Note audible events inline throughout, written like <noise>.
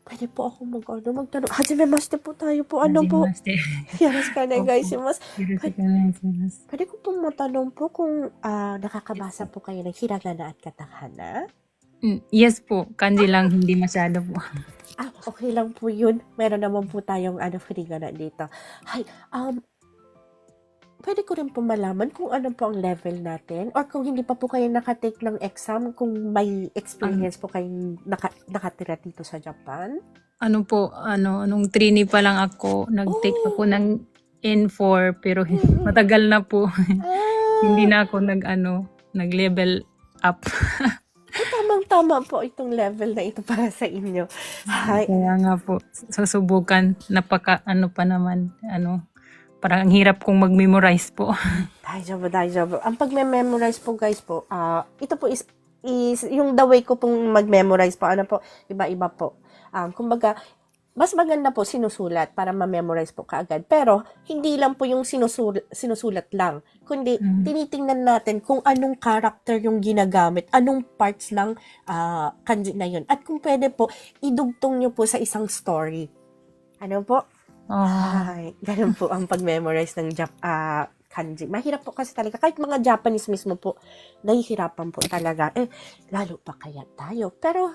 Pwede po ako mag-ano, magtanong. Ah, Hajime maste po tayo po. Ano po? Yaras ka na, guys. Mas, pwede ko pong matanong po kung ah, nakakabasa po kayo ng hiragana at katakana. Mm, Yes po, kanji lang, hindi masyado po. Ah, okay lang po yun. Meron naman po tayong ano, hiragana dito. Hi, um, pwede ko rin po malaman kung ano po ang level natin or kung hindi pa po kayo nakatake ng exam, kung may experience po kayong naka, nakatira dito sa Japan. Ano po, ano, nung trainee pa lang ako, nag-take Oh. ako ng N4, pero <laughs> matagal na po. Ah, <laughs> hindi na ako nag, ano, nag-level up. <laughs> eh, tamang-tama po itong level na ito para sa inyo. Hi. Kaya nga po, susubukan. Napaka, ano pa naman, ano, parang ang hirap kong mag-memorize po. <laughs> Daijoubu, daijoubu. Ang pagme-memorize po guys po, ah ito po is, is yung the way ko pong mag-memorize po. Ano po, iba-iba po. Um, kumbaga, mas maganda po sinusulat para ma-memorize po kaagad. Pero, hindi lang po yung sinusulat, sinusulat lang. Kundi, Mm. tinitingnan natin kung anong character yung ginagamit, anong parts ng ah, kanji na yun. At kung pwede po, idugtong nyo po sa isang story. Ano po? Oh, Ay, ganun po ang pag-memorize ng Jap ah, kanji. Mahirap po kasi talaga. Kahit mga Japanese mismo po, nahihirapan po talaga. Eh, lalo pa kaya tayo. Pero,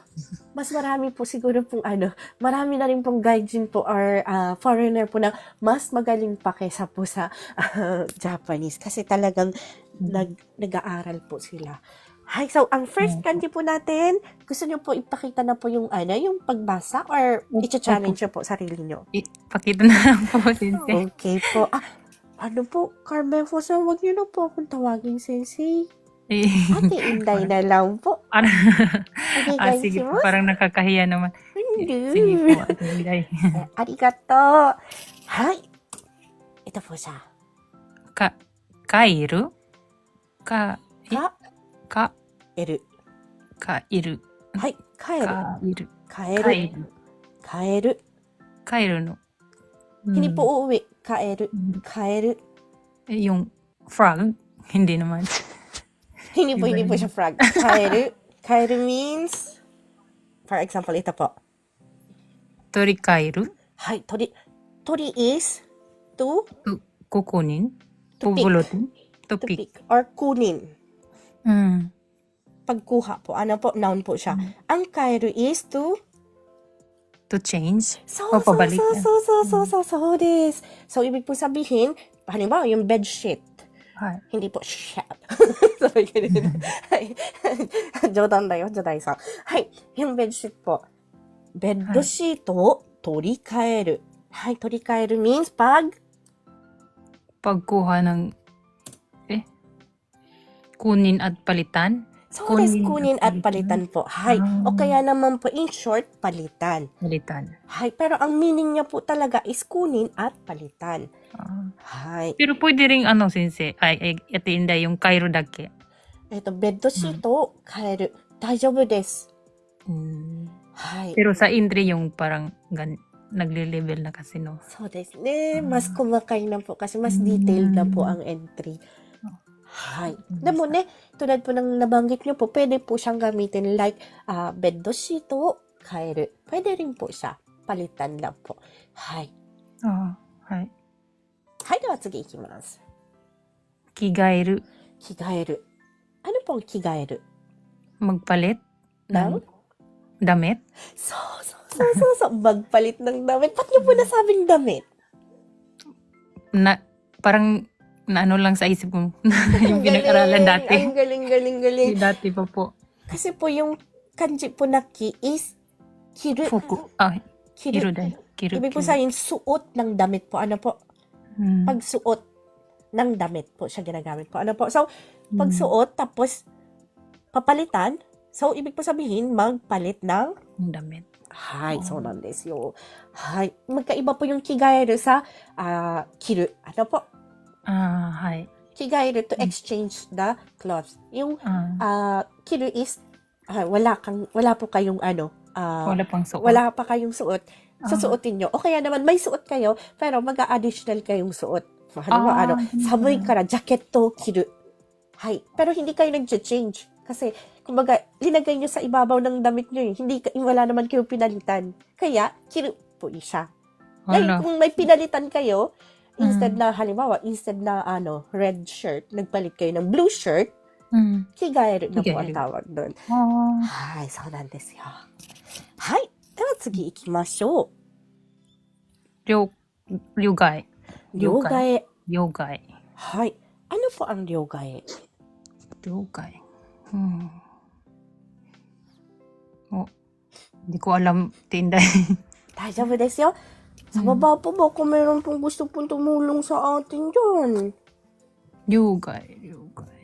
mas marami po siguro pong ano, marami na rin pong gaijin po or ah, foreigner po na mas magaling pa kaysa po sa ah, Japanese. Kasi talagang nag, nag-aaral po sila. Hi, so ang first kanji po natin, gusto niyo po ipakita na po yung ano, yung pagbasa or i-challenge niyo po sarili niyo? i- pakita na lang po, <laughs> sensei. Okay po. Ah, ano po, Carmen Fosa, wag niyo na po akong tawagin, Sensei. Eh, Ate Inday na lang po. Parang, Okay, ah, guys, sige po, parang nakakahiya naman. Hindi. Sige po, Ate Inday. Eh, <laughs> Arigato. Hi. Ito po siya. Ka, kairu? Ka, Ka, か、える。かいる。はい、帰る。かいる。帰る。帰る。帰る。帰るの。うんヒニポオウイ、帰る。帰る。4. Frog. Hindi naman. Hini po, hindi po siya frog. Kaeru. Kaeru means, for example, ito po. Torikairu. はい、鳥。鳥 is to, To kokunin. To pick. Pupulutin. to To pick. pick or kunin. Mm. Pagkuha po. Ano po? Noun po siya. Mm. Ang Cairo is to to change so, o pabalik so, so, so, so, so, so, so, this. So, ibig po sabihin, halimbawa, yung bed sheet. Hi. Hindi po, shit. Sabi ko din. Jodan da yo, Jodai san. Hi, yung bed sheet po. Bed sheet o torikaeru. Hi, torikaeru means pag? Pagkuha ng Kunin at palitan? So, kunin, kunin at palitan, po. Hay. Ah. O kaya naman po, in short, palitan. Palitan. Hay. Pero ang meaning niya po talaga is kunin at palitan. Ah. Hay. Pero pwede rin ano, sensei, eh, ay, ay, ito inday yung kairo dake. Ito, beddo shito, mm. oh, kairo, daijoubu desu. Hmm. Hay. Pero sa indri yung parang gan nagle-level na kasi no. So, desu ne. Mas ah. kumakay na po kasi mas mm. detailed na po ang entry. Hay. De mo ne, tulad po ng nabanggit niyo po, pwede po siyang gamitin like ah bed sheet を変える。Pwede rin po siya. Palitan lang po. Hay. Ah, hay. はい、では次いきます。 Kigaeru, 着替える。ano pong 着替える magpalit ng? damit. そうそうそうそうそう。Magpalit ng damit. Ba't niyo po nasabing damit? Na, parang na ano lang sa isip ko <laughs> yung pinag-aralan dati. Ang galing, galing, galing. Dati pa po. Kasi po yung kanji po na ki is kiru. Fuku. Ah, Kiru. kiru dai. Kiru. Ibig po kiru. sabihin, suot ng damit po. Ano po? Hmm. Pagsuot ng damit po siya ginagamit po. Ano po? So, Hmm. pagsuot, tapos papalitan. So, ibig po sabihin, magpalit ng Yung damit. はい、そうなんですよ。はい。magkaiba po yung kigaeru sa ah, kiru. Ano po? Ah, hay. Kigaeru to exchange the clothes. Yung Ah, ah, kiru is ah, wala kang wala po kayong ano, ah, wala pang suot. wala pa kayong suot. Ah. Susuotin nyo. O kaya naman may suot kayo, pero mag-additional kayong suot. Halimbawa, Ah, ano, ganun samoy pala. kara, jacket to kiru. Hay. Pero hindi kayo nag-change. Kasi, kumbaga, linagay nyo sa ibabaw ng damit nyo eh. Hindi, ka- wala naman kayo pinalitan. Kaya, kiru po siya. Ngayon, kung may pinalitan kayo, instead Mm. na, halimbawa, instead na, ano, red shirt, nagpalit kayo ng blue shirt, Mm. kigaeru na po ang Kigaeru. tawag doon. Ah, はい、そうなんですよ。はい。では次行きましょ ryo, ryugay. う。両替。 Ryugay. はい。Ano po ang 両替 Ryugay. Hmm. Oh, hindi ko alam tinday. <laughs> 大丈夫ですよ。 Sa baba po ba kung meron pong gusto pong tumulong sa atin dyan? ryugay, ryugay.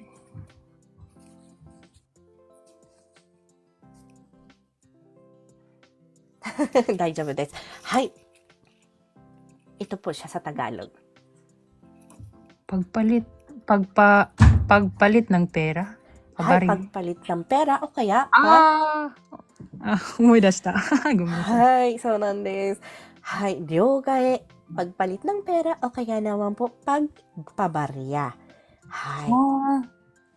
<laughs> 大丈夫です。はい。Ito po siya sa Tagalog. Pagpalit, pagpa, pagpalit ng pera. Hay, Pabari. pagpalit ng pera o kaya, pag- Ah! Ah, umidashita. Gumita. はい、そうなんです。 はい、両替。Pagpalit ng pera o kaya naman po pagpabarya. Hay. Ah,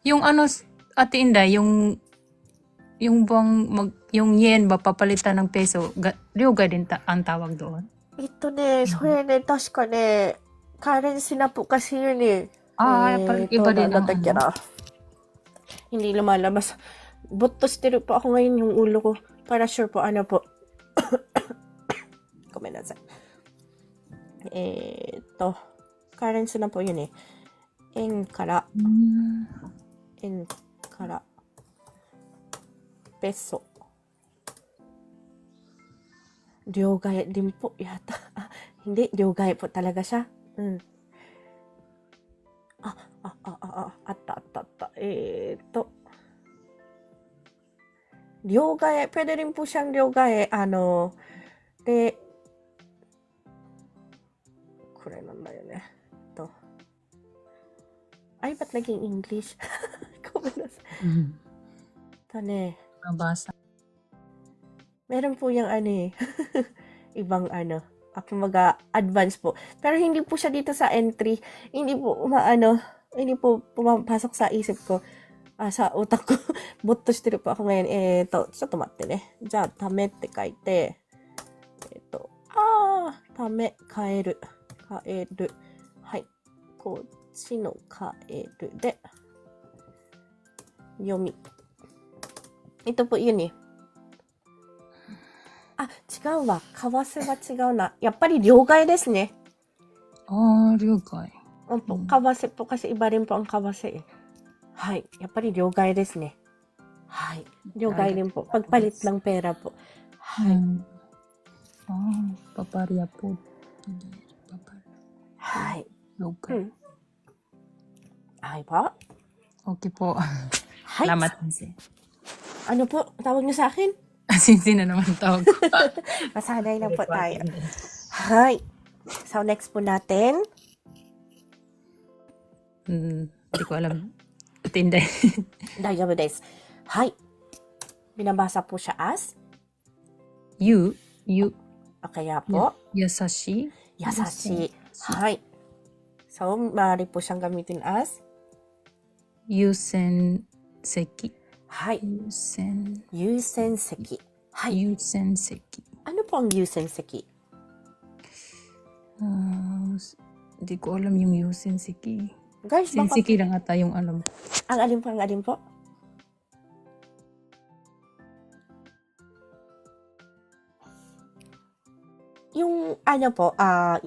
yung ano, ate Inday, yung yung bang mag, yung yen ba papalitan ng peso, ga, ryugay din ta, ang tawag doon. えっとね、それね、確かね、カレンシなpo kasi yun eh. Ah, Eh, parang ito, iba din ang natatag yan, ano. ah. Hindi lumalabas. Butto po ako ngayon yung ulo ko. Para sure po, ano po. <coughs> ごめんなさい。え、っと、カレンスナポユニ。円から、円から、ペソ。両替、リンポ、やった。<laughs> で、両替、ポタラガシャ。うん。あ、あ、あ、あ、あ、あったあったあった。え、っと、両替、ペデリンポシャン両替、あの、で、これなんだよね。と。Ay, ba't naging English? Kumalas. Hmm. Ito ne. Nabasa. Meron po yung ano eh. <laughs> Ibang ano. Ako maga advance po. Pero hindi po siya dito sa entry. Hindi po maano. Hindi po pumapasok sa isip ko. Ah, sa utak ko. Botto shite po ako ngayon. Eh, to, ちょっと待ってね。じゃあ、ためって書いて。えっと、あー、ため、変える。 <laughs> カエル。はい。こっちのカエルで、読み。えっと pun ini. あ、違うわ。為替は違うな。やっぱり両替ですね。ああ、両替。うん、為替、ポカシ、イバリンポンカ、為替。はい。やっぱり両替ですね。はい。両替連邦。Pagpalit ng pera po. ああ、パパリアポ。Hi. Lugar. Hi po. Okay po. Hi. Salamat, Sinsin. Ano po? Tawag niyo sa akin? Sinsin na naman tawag ko. Masanay na po tayo. Hi. So, next po natin. Hmm, Hindi ko alam. Tinday. Diabetes. Hi. Binabasa po siya as? you, you, Okay, kaya po. yasashi. Yasashi. はい。So, maaari po siyang gamitin as, Yusen seki. はい。 Yusen, 優先席。はい。 yusen seki. Ano po ang 優先席 Ah, s- Hindi ko alam yung yusen seki. Guys, baka, Senseki lang ata yung alam ko. ang alin po, ang alin po? Yung, ano po, ah,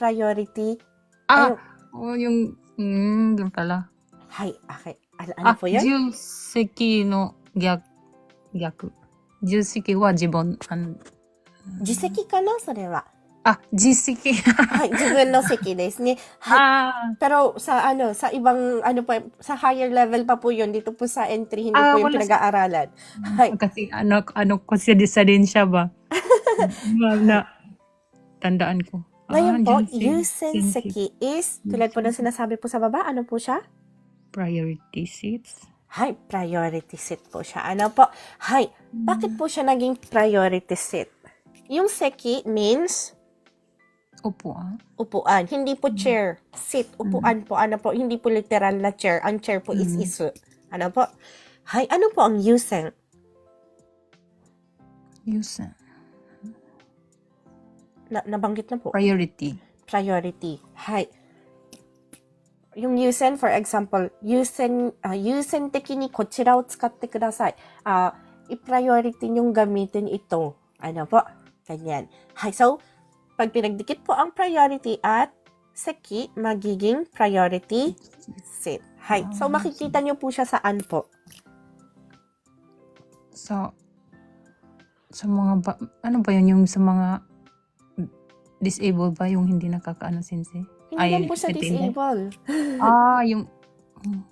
priority. Ah! Oh, yung, mm, yun pala. Hay, okay. Ano, ano Ah, po yun? juseki no gyak, gyaku. Juseki wa jibon, an, 自席かなそれは。 ah, jiseki. はい、自分の席ですね。はい。 ah, Pero <laughs> sa ano, sa ibang ano pa, sa higher level pa po yun. Dito po sa entry, hindi Ah, po yung wala sa- pinag-aaralan. Hay. kasi ano, ano, kasi sa din siya ba? <laughs> na, na, tandaan ko. Ngayon po, Junsen- Yusen Seki is, tulad po ng sinasabi po sa baba, ano po siya? Priority seats. Hay, priority seat po siya. Ano po? Hay, bakit po siya naging priority seat? Yung Seki means ah. upuan. Hindi po chair. Seat. Upuan po. Ano po? Hindi po literal na chair. Ang chair po is Mm. isu. Ano po? Hay, ano po ang Yusen? Yusen Na, nabanggit na po. Priority. priority. Hay. Yung yusen, for example, yusen, uh, yusen 的にこちらを使ってください。Ah, i-priority nyong gamitin ito. Ano po? Ganyan. Hay. So, pag pinagdikit po ang priority at seki, magiging priority seat. Hay. So, Ah, makikita nyo po siya saan po? Sa sa mga ba, ano ba yun yung sa mga disabled ba yung hindi nakakaano sense? Hindi Ay, lang po sa attendant. disabled. <laughs> ah, yung...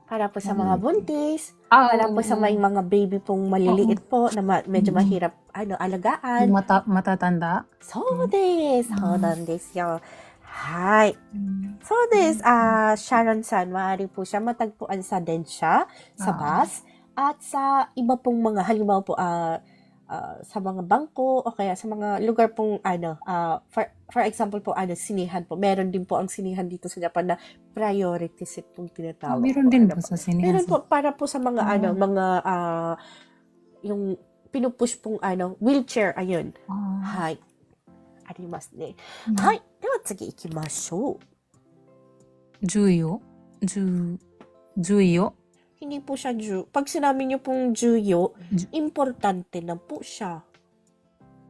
Para po sa mga hmm. buntis, ah, para po sa may mga baby pong maliliit po na ma- medyo mm-hmm. mahirap ano alagaan. Mata matatanda? So this, hold mm-hmm. on oh, this, yo. Hi. Mm-hmm. So this, ah Sharon San, maaari po siya matagpuan sa densya, sa ah. bus, at sa iba pong mga, halimbawa po, ah uh, sa mga bangko o kaya sa mga lugar pong ano uh, for for example po ano sinihan po meron din po ang sinihan dito sa Japan na priority seat pong tinatawag. Oh, meron po, din ano po sa sinihan. Meron po para po sa mga oh. ano mga uh, yung pinupush pong ano wheelchair ayun. Oh. Hi. Arimas ne. Mm. Hi. Dewa tsugi ikimashou. Juyo. Ju Juyo. Hindi po siya Jew. Pag sinabi niyo pong Jew, importante na po siya.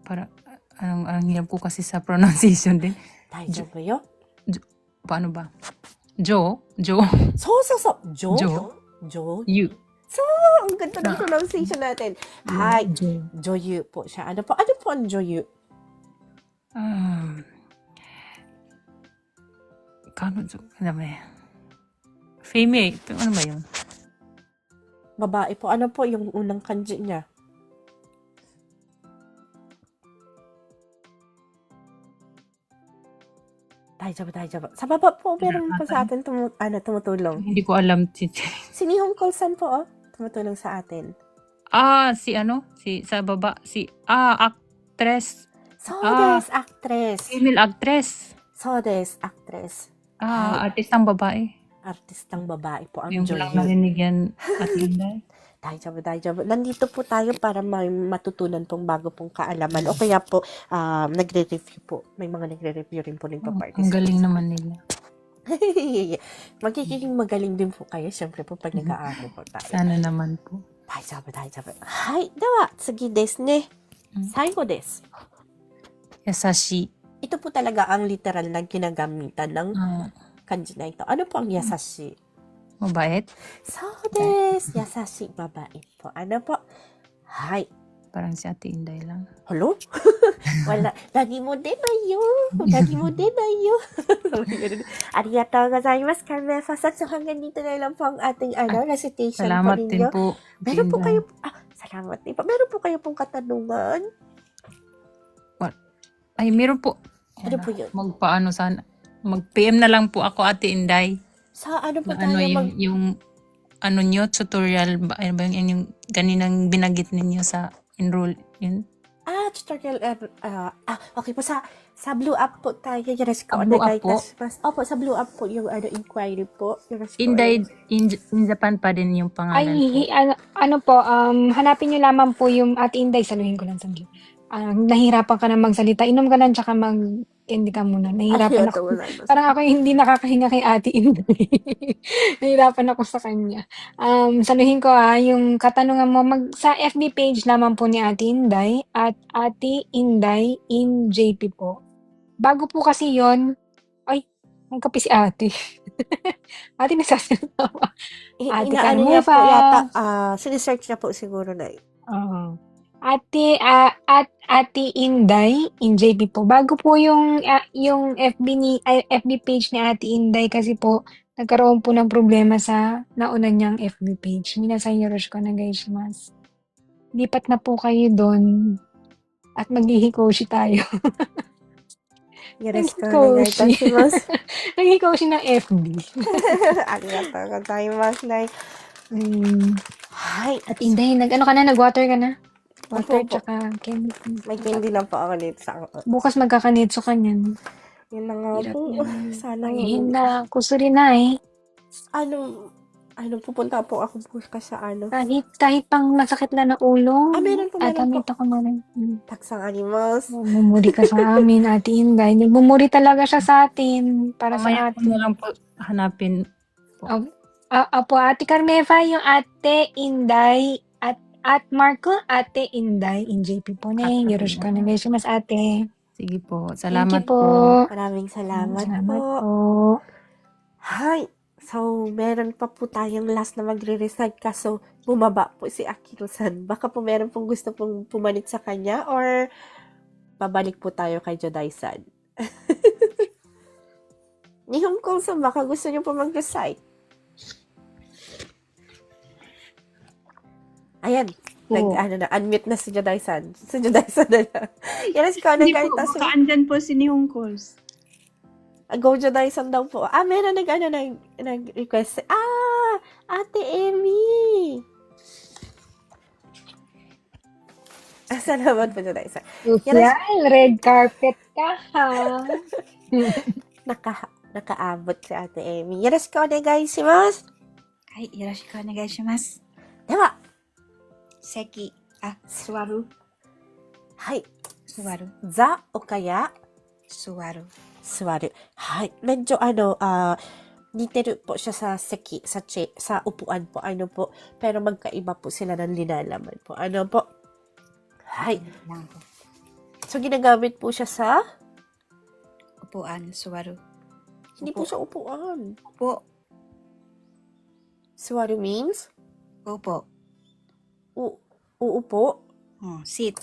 Para, anong, anong hirap ko kasi sa pronunciation din. Tayo ba yun? Paano ba? Jo? Jo? So, so, so. Jo? Jo? Jo? You. So, ang ganda ng ah. pronunciation natin. Hi, Jo. Joyu po siya. Ano po? Ano po ang Joyu? Um, Kano, ano ba yan? Female. Ano ba yun? babae po. Ano po yung unang kanji niya? Daijabu, daijabu. Sa baba po, meron po sa atin tumu ano, tumutulong. Hindi ko alam, teacher. Si Nihong Colson po, oh, tumutulong sa atin. Ah, si ano? Si sa baba, si ah, actress. So ah, des, actress. Female actress. So des, actress. Ah, Ay. artist ang babae Artistang babae po ang Yung ko lang Joyu. narinig yan at Inday. Daijabo, daijabo. Nandito po tayo para may matutunan pong bago pong kaalaman. O kaya po, um, nagre-review po. May mga nagre-review rin po Ang nagpa-participate. galing naman nila. <laughs> Magiging magaling din po kayo, syempre po, pag nag-aaral po tayo. Sana naman po. 大丈夫、大丈夫。はい。では、次ですねうん。最後です。優しい。 Ito po talaga ang literal na ginagamitan ng Ah, kanji na ito. Ano po ang yasashi? mabait. そうです。優しいbabae po. Ano po?はい。 Parang si Ate Inday lang. Hello? Wala. Lagi mo din na yun. Lagi mo din na yun. Arigatou gozaimasu, Carmen Fasat. So hanggang dito na lang po ang ating ano, recitation Salamat po din ninyo. po. Meron po Inday. kayo, ah, salamat din po. Meron po kayo pong katanungan. Ay, meron po. Ano po yun? Magpaano sana. Mag-PM na lang po ako, Ate Inday. Sa ano po tayo ano yung, mag... yung ano nyo, tutorial ba, ano ba yung, yung ganinang binagit ninyo sa enroll, yun? Ah, tutorial, er, ah, ah, okay po, sa, sa Blue Up po tayo. Yoroshiku Ah, Blue Up po? Opo, sa Blue Up po yung ano, inquiry po. Inday, in, in Japan pa din yung Ay, pangalan po. hi- ano, ano po, um, hanapin nyo lamang po yung Ate Inday, saluhin ko lang saglit. Ah, nahihirapan ka na magsalita, inom ka lang tsaka mag-end ka muna. Nahihirapan ako. Parang ako yung hindi nakakahinga kay Ate Inday. <laughs> Nahihirapan ako sa kanya. Um, saluhin ko ah, yung katanungan mo, mag, sa FB page lamang po ni Ate Inday at Ate Inday in JP po. Bago po kasi yon ay, ang kapi si Ate. <laughs> ate nagsasalita pa. Eh, Ate inaano niya po Carmufa. yata, ah, sinisearch niya po siguro na eh. Oo. Ate, ah, at Ate Inday, in JP po. Bago po yung, ah, yung FB, ni, ay, FB page ni Ate Inday kasi po, nagkaroon po ng problema sa nauna niyang FB page. Minasan yoroshiku onegai shimasu. Lipat na po kayo doon. At maghihikoshi tayo. Yoroshiku Hikoshi. onegai itashimasu. Naghihikoshi ng FB. Arigatou gozaimasu, Nay. Mm. Hi. At Inday, nag, ano ka na? Nag-water ka na? Water, Opo, opo. tsaka chemical. May candy lang po ako dito sa Bukas magkakanitso ka niyan. Yun na nga Hirap po. yan. <laughs> Sana Ay, na. Kusuri na eh. ano, ano, pupunta po ako bukas sa ano. Kahit, kahit pang masakit na ng ulo. Ah, meron po, At meron po. amit ako na rin. Mm. Taksang animals. Mumuri ka sa <laughs> amin, Ate Inday. Nagmumuri talaga siya sa atin. Para Mamaya sa ko atin. na lang po hanapin. Ah, apo, Ate Carmeva, yung Ate Inday. At, Marco, Ate Inday. In JP po na. Ate Yoroshiku onegaishimasu, Ate. Sige po. Thank Salamat you po. po. Maraming salamat, Salamat po. po. Hi. So, meron pa po tayong last na magre-recite kaso bumaba po si Akiro-san. Baka po meron pong gusto pong pumanit sa kanya or babalik po tayo kay Jodai-san. <laughs> Nihon Kong-san, baka gusto niyo po mag-recite. Ayan, nag, oh. ano na, unmute na si Jodaisan. Si Jodaisan na lang. Yan si Conan Caritas. Hindi po, andyan po si Nihong Kors. Ah, go Jodaisan daw po. Ah, meron nag, ano, nag, nag-request. Ah, Ate Emmy! <laughs> Ah, salamat po, Jodaisan. Yan, Yan red carpet ka, ha? <laughs> Naka, nakaabot si Ate Emmy. Yarashiko onegai shimasu! Ay, yarashiko onegai shimasu. では。席、あ、座る、はい。座る、ザおかや座る。座る。はい。Medyo ano, ah, detail po siya sa seki, sa che, sa upuan po. Ano po. Pero magkaiba po sila ng linalaman po. Ano po. Hay. lang po. So, ginagamit po siya sa, Upuan, 座る。 hindi po Upo. siya upuan. Upo, Suwaru means, upo. u, uupo. Hmm, sit.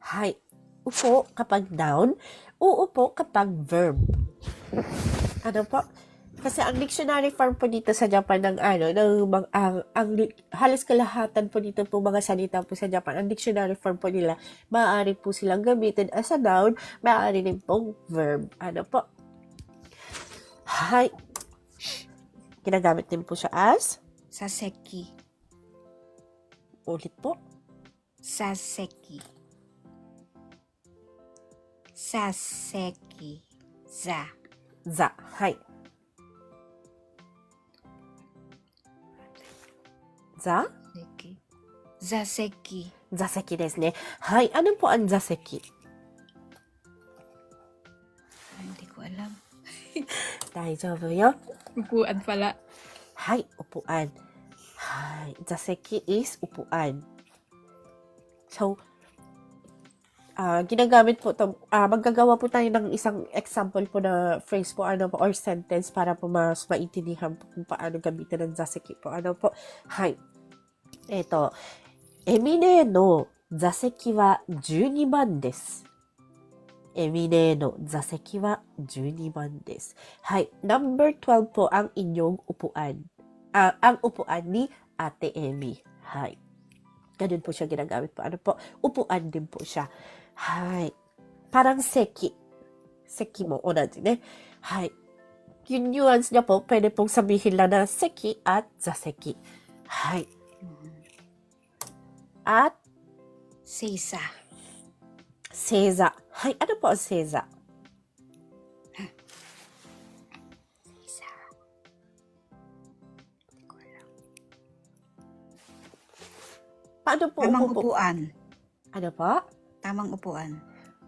Hay. Upo kapag noun. Uupo kapag verb. Ano po? Kasi ang dictionary form po dito sa Japan ng ano, ng mga, ang, ang, halos kalahatan po dito po mga salita po sa Japan, ang dictionary form po nila, maaari po silang gamitin as a noun, maaari din pong verb. Ano po? Hay. Ginagamit din po siya as, さ席、ulit po. Saseki. Saseki. Za. Za. Hi. Za? Seki. Zaseki. Zaseki desu ne. Hi. Ano po ang zaseki? Hindi ko alam. <laughs> Daijoubu yo. Upuan pala. Hi. Upuan. Hay, zaseki is upuan. So, ah ginagamit po, to, ah maggagawa po tayo ng isang example po na phrase po, ano po, or sentence para po mas maintindihan po kung paano gamitin ng zaseki po. Ano po? Hay. Eto, Emine no zaseki wa 12番です。エミネの座席は12番です。はい。Number 12 po ang inyong upuan. uh, ang upuan ni Ate Emmy. Hi. Ganun po siya ginagamit po. Ano po? Upuan din po siya. Hi. Parang seki. Seki mo. O natin eh. Hi. Yung nuance niya po, pwede pong sabihin lang na seki at zaseki. Hi. At Seiza. Seiza. Hi. Ano po ang seiza? Paano po Tamang upo po? upuan. Ano po? Tamang upuan.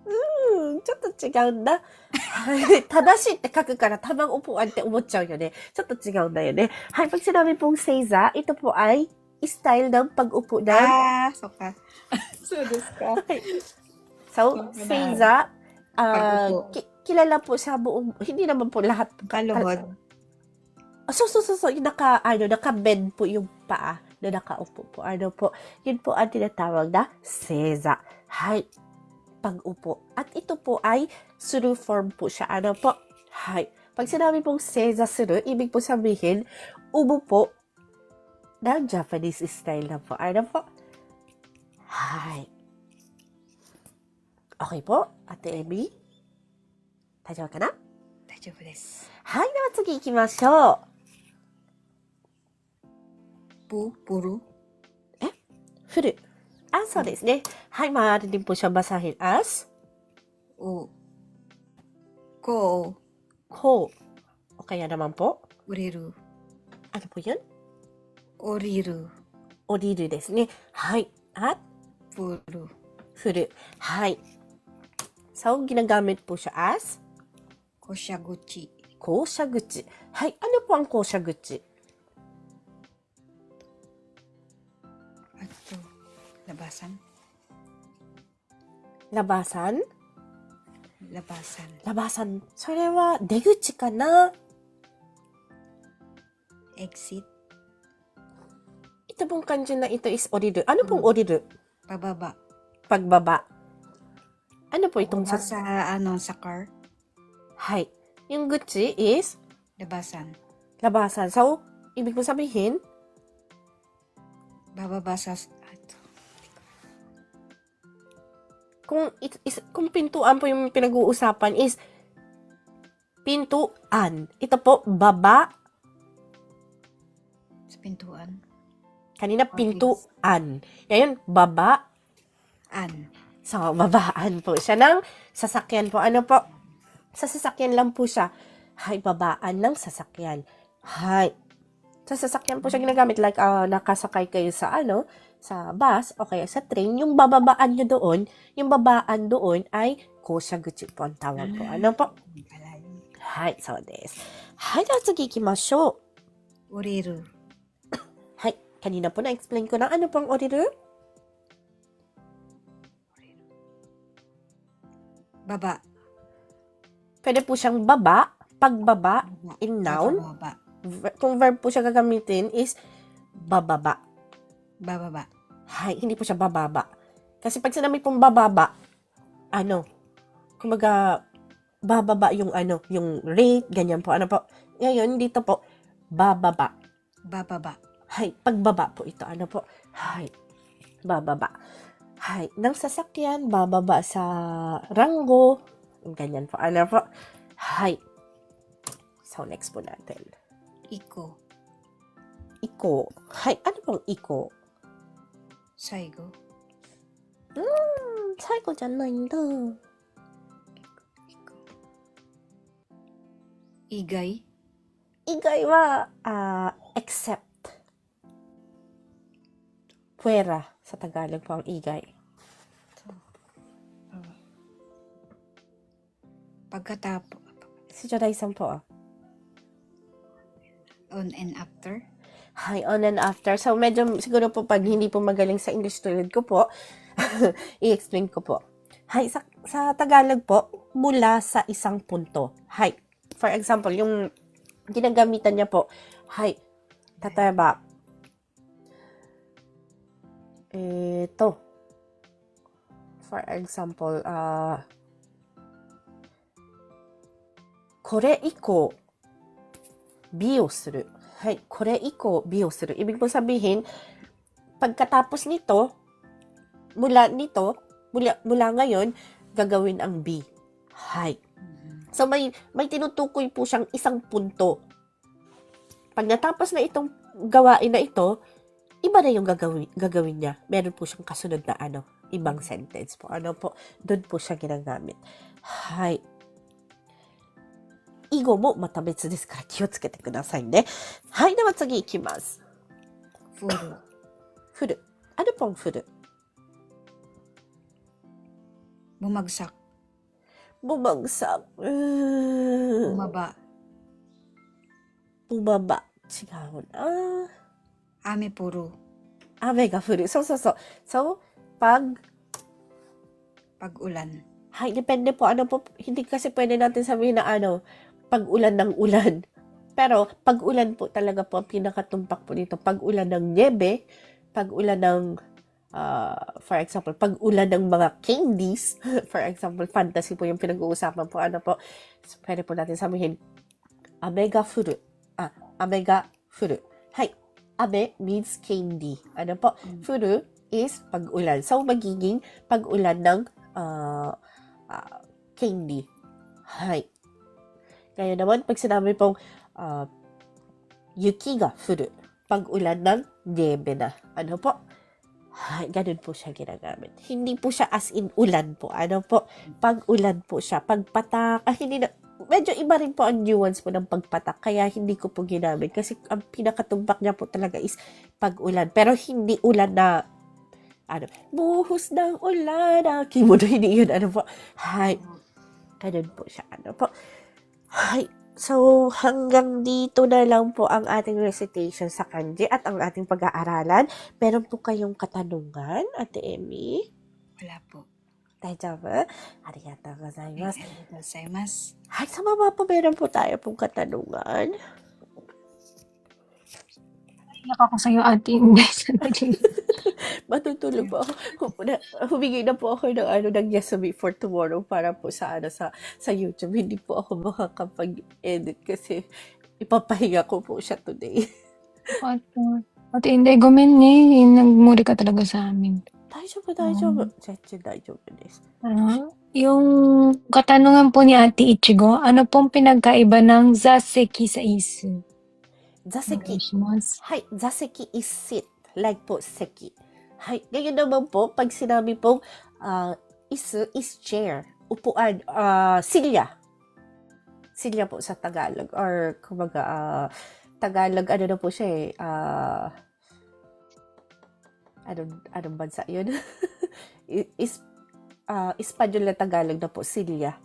うん、ちょっと違うんだ。はい正しいって書くから、tamang upuan <laughs> って思っちゃうよね。ちょっと違うんだよね。はい、pag sinabi pong seiza, ito po ay style ng pag-upo ng... Ah, so ka. so desu ka. So, Pag- seiza, ah, Pag-upo. ki- kilala po sa buong, hindi naman po lahat. Kaluhod. Ah, so, so, so, so, yung naka, ano, naka-bend po yung paa na nakaupo po. Ano po, yun po ang tinatawag na seiza. Hay, pag-upo. At ito po ay suru form po siya. Ano po? Hay. Pag sinabi pong seiza suru, ibig po sabihin, ubo po ng Japanese style na po. Ano po? Hay. Okay po, Ate Amy? 大丈夫かな大丈夫です。はい、では次行きましょ Po, puro. う。フル。あ、そうですね。はい、maaari din po siyang basahin as O. Ko. こう。O kaya naman po, Uriru. ano po yun? Oriru. 降りるですね。はい。at Puro. フル。はい。So, ginagamit po siya as Koshaguchi. 降車口。はい。ano po ang 降 Labasan. labasan? Labasan. labasan. それは出口かな Exit. Ito pong kanji na ito is 降りる。Ano pong 降りる Pababa. Pagbaba. Ano po itong Sa, sa... sa ano, sa car. Hay. Yung gucci is Labasan. labasan. So, ibig mo sabihin, Bababa sa... kung, it, is, kung pintuan po yung pinag-uusapan is pintuan. Ito po, baba. Sa pintuan. Kanina, Office. pintuan. Ngayon, baba. An. So, babaan po siya ng sasakyan po. Ano po? Sa sasakyan lang po siya. Hay, babaan ng sasakyan. Hay. Sa sasakyan po siya ginagamit. Like, ah, nakasakay kayo sa ano, sa bus o kaya sa train. Yung bababaan nyo doon, yung babaan doon ay koshaguchi po ang tawag po. Ano po? Pala yun. Hay, so des. Hay, では次行きましょう。 Uriru. Hay, kanina po na-explain ko na ano pong oriru? Baba. Pwede po siyang baba, pagbaba, Baba. in noun. Baba. Ver- kung verb po siya gagamitin is bababa. Bababa. Hay, hindi po siya bababa. Kasi pag sinabi pong bababa, ano, kumaga, bababa yung ano, yung rate, ganyan po, ano po. Ngayon, dito po, bababa. Bababa. Hay, pagbaba po ito, ano po. Hay, bababa. Hay, ng sasakyan, bababa sa ranggo, ganyan po, ano po. Hay. So, next po natin. Iko. Iko. Hay, ano pong iko? Saigo. うん、最後じゃないんだ。 Iko. Igay. 以外は、あー except. Puwera sa Tagalog po ang igay. Pagkatapo. Si Joday-san po. ah. On and after. Hi, on and after. So, medyo siguro po pag hindi po magaling sa English tulad ko po, <laughs> i-explain ko po. Hi, sa, sa Tagalog po, mula sa isang punto. Hi. For example, yung ginagamitan niya po, hi, tataba, eto, for example, ah, これ以降、美をする。 はい, kore iko biyo suru. Ibig pong sabihin, pagkatapos nito, mula nito, mula, mula ngayon, gagawin ang B. Hai. Mm-hmm. So may may tinutukoy po siyang isang punto. Pag natapos na itong gawain na ito, iba na yung gagawin, gagawin niya. Meron po siyang kasunod na ano, ibang sentence po. Ano po, doon po siya ginagamit. Hai. 囲碁もまた別ですから気をつけてくださいね。はい、では次いきます。フル。フル。アルポンフル。モマグサ。モマグサ。うーん。モマバ。モマバ。違うな。アメポル。雨が降る。そうそうそう。そう。パグ。パグウラン。はい。で、ペンネポ、あの、ポ、ヒンディカセペネなんて、サミーナ、あの、pag-ulan ng ulan. Pero, pag-ulan po talaga po ang pinakatumpak po dito. Pag-ulan ng niebe, pag-ulan ng, ah, for example, pag-ulan ng mga candies, <laughs> for example, fantasy po yung pinag-uusapan po. Ano po, so, pwede po natin sabihin, ame ga furu. Ah, ame ga furu. Hay, ame means candy. Ano po, furu is pag-ulan. So, magiging pag-ulan ng ah, ah, candy. Hay. Kaya naman, pag sinabi pong ah, yuki ga furu, pag ulan ng niebe na. Ano po? Hay, ganun po siya ginagamit. Hindi po siya as in ulan po. Ano po? Pag ulan po siya. Pagpatak. Ah, hindi na, medyo iba rin po ang nuance po ng pagpatak. Kaya hindi ko po ginamit. Kasi ang pinakatumbak niya po talaga is pag ulan. Pero hindi ulan na ano, buhos ng ulan, ah, kimono, hindi yun, ano po. Hay, ganun po siya, ano po. Hay, so hanggang dito na lang po ang ating recitation sa kanji at ang ating pag-aaralan. Meron po kayong katanungan, Ate Emmy? Wala po. 大丈夫ありがとうござい Ay, ます。 arigatou gozaimasu. Ay, sa baba po meron po tayo pong katanungan. Iyak ako sa'yo, Ate Indes. <laughs> Matutulog po ako. Humingi na po ako ng ano ng yes me for tomorrow para po sa ano sa sa YouTube. Hindi po ako makakapag-edit kasi ipapahinga ko po siya today. <laughs> Ate, Ate Inday, gumen ni. Nagmuri ka talaga sa amin. Tayo ba, tayo ba? Tayo, tayo ba? Yung katanungan po ni Ate Ichigo, ano pong pinagkaiba ng zaseki sa isu? 座席。 Onegaishimasu. はい、座席 is sit. Like po, seki. Hay, ngayon naman po, pag sinabi pong ah, is, is chair, upuan, ah, silya. Silya po sa Tagalog. Or, kumbaga, ah, Tagalog, ano na po siya eh, ah, anong, anong bansa yun? <laughs> I- is, ah, Espanyol na Tagalog na po, silya.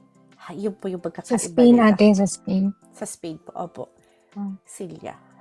Ha, yun po yung Sa pagkakaiba Spain, nila. ate, sa Spain. Sa Spain po, opo. Hmm. Silya.